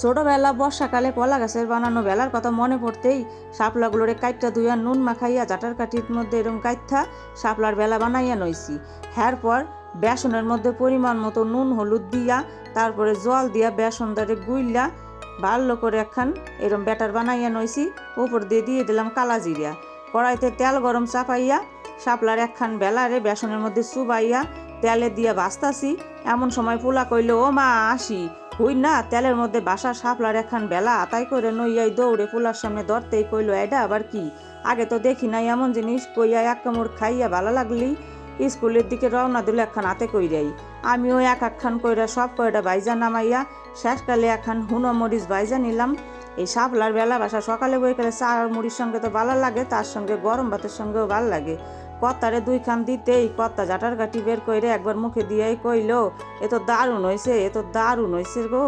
ছোটবেলা বর্ষাকালে কলা গাছের বানানো বেলার কথা মনে পড়তেই শাপলাগুলোরে কাইটটা দুইয়া নুন মাখাইয়া জাটার কাঠির মধ্যে এরকম কাইটটা শাপলার বেলা বানাইয়া নইছি হ্যার পর বেসনের মধ্যে পরিমাণ মতো নুন, হলুদ দিয়া, তারপরে জল দিয়া বেসন দারে গুইলা ভালো করে একখান এরম ব্যাটার বানাইয়া নইছি উপর দিয়ে দিয়ে দিলাম কালা জিরা। কড়াইতে তেল গরম চাপাইয়া শাপলার একখান বেলারে বেসনের মধ্যে চুবাইয়া তেলে দিয়া বাস্তাছি এমন সময় পোলা কইল, ও মা, আসি। হুই না, তেলের মধ্যে বাসা সাপলার একখান বেলা তাই করে নইয়াই দৌড়ে পোলার সামনে ধরতেই কইল এটা আবার কি? আগে তো দেখি নাই এমন জিনিস কইয়া এক কামড় খাইয়া ভালো লাগলি। স্কুলের দিকে রওনা দিল একখান হাতে কইরাই। আমিও এক একখান কইরা সব কয়টা বাইজা নামাইয়া, শেষকালে একখান হুনো মরিচ বাইজা নিলাম। এই শাপলার বেলা বাসা সকালে বই গেলে চা আর মুড়ির সঙ্গে তো ভালো লাগে, তার সঙ্গে গরম ভাতের সঙ্গেও ভালো লাগে। কত্তারে দুই খান দিতেই কত্তা জাটার কাঠি বের করে একবার মুখে দিয়েই কইল, এ তো দারুণ হয়েছে এ তো দারুণ হয়েছে গো।